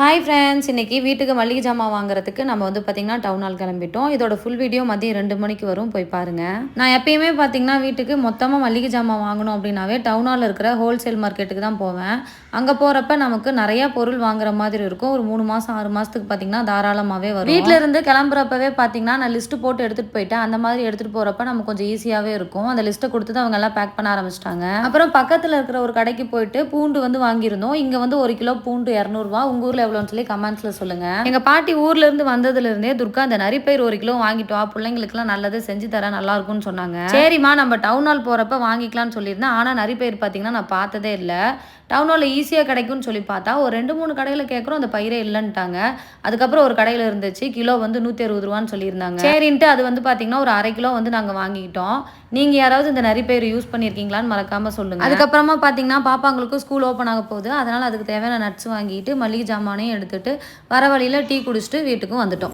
Hi friends இன்னைக்கு வீட்டுக்கு மளிகை ஜாமான் வாங்குறதுக்கு நம்ம வந்து பார்த்திங்கன்னா டவுன் ஹால் கிளம்பிட்டோம். இதோட ஃபுல் வீடியோ மதியம் ரெண்டு மணிக்கு வரும். போய் பாருங்க. நான் எப்பயுமே பார்த்தீங்கன்னா வீட்டுக்கு மொத்தமாக மளிகை ஜாமான் வாங்கணும் அப்படின்னாவே டவுன் ஹாலில் இருக்கிற ஹோல்சேல் மார்க்கெட்டுக்கு தான் போவேன். அங்கே போகிறப்ப நமக்கு நிறைய பொருள் வாங்குற மாதிரி இருக்கும். ஒரு மூணு மாதம் ஆறு மாதத்துக்கு பார்த்தீங்கன்னா தாராளமாகவே வரும். வீட்டில் இருந்து கிளம்புறப்பவே பார்த்தீங்கன்னா நான் லிஸ்ட்டு போட்டு எடுத்துகிட்டு போயிட்டேன். அந்த மாதிரி எடுத்துகிட்டு போகிறப்ப நமக்கு கொஞ்சம் ஈஸியாகவே இருக்கும். அந்த லிஸ்ட்டை கொடுத்து அவங்க எல்லாம் பேக் பண்ண ஆரம்பிச்சிட்டாங்க. அப்புறம் பக்கத்தில் இருக்கிற ஒரு கடைக்கு போயிட்டு பூண்டு வந்து வாங்கியிருந்தோம். இங்கே வந்து ஒரு கிலோ பூண்டு இரநூறுவா உங்கள் ஊரில் எவ்வளோன்னு சொல்லி கமெண்ட்ஸில் சொல்லுங்கள் எங்கள் பாட்டி ஊர்ல இருந்து வந்ததுல இருந்தே துர்கா அந்த நரிப்பயிர் ஒரு கிலோ வாங்கிட்டு வா பிள்ளைங்களுக்குலாம் நல்லது செஞ்சு தர நல்லா இருக்கும்னு சொன்னாங்க. சரிம்மா நம்ம டவுன் ஹால் போகிறப்ப வாங்கிக்கலாம்னு சொல்லியிருந்தேன். ஆனால் நரிப்பயிர் பார்த்தீங்கன்னா நான் பார்த்ததே இல்லை. டவுன் ஹாலில் ஈஸியாக கிடைக்கும்னு சொல்லி பார்த்தா ஒரு ரெண்டு மூணு கடையில் கேட்குறோம் அந்த பயிரே இல்லைன்ட்டாங்க. அதுக்கப்புறம் ஒரு கடையில் இருந்துச்சு கிலோ வந்து நூற்றி அறுபது ரூபான்னு சொல்லியிருந்தாங்க. சரின்ட்டு அது வந்து பார்த்தீங்கன்னா ஒரு அரை கிலோ வந்து நாங்கள் வாங்கிக்கிட்டோம். நீங்கள் யாராவது இந்த நரிப்பயிர் யூஸ் பண்ணியிருக்கீங்களான்னு மறக்காமல் சொல்லுங்கள் அதுக்கப்புறமா பார்த்தீங்கன்னா பாப்பாங்களுக்கும் ஸ்கூல் ஓப்பன் ஆக போகுது. அதனால் அதுக்கு தேவையான நட்ஸ் வாங்கிட்டு மளிகை ஜாமான் சாமானையும் எடுத்துட்டு வர வழியில் டீ குடிச்சிட்டு வீட்டுக்கும் வந்துட்டோம்.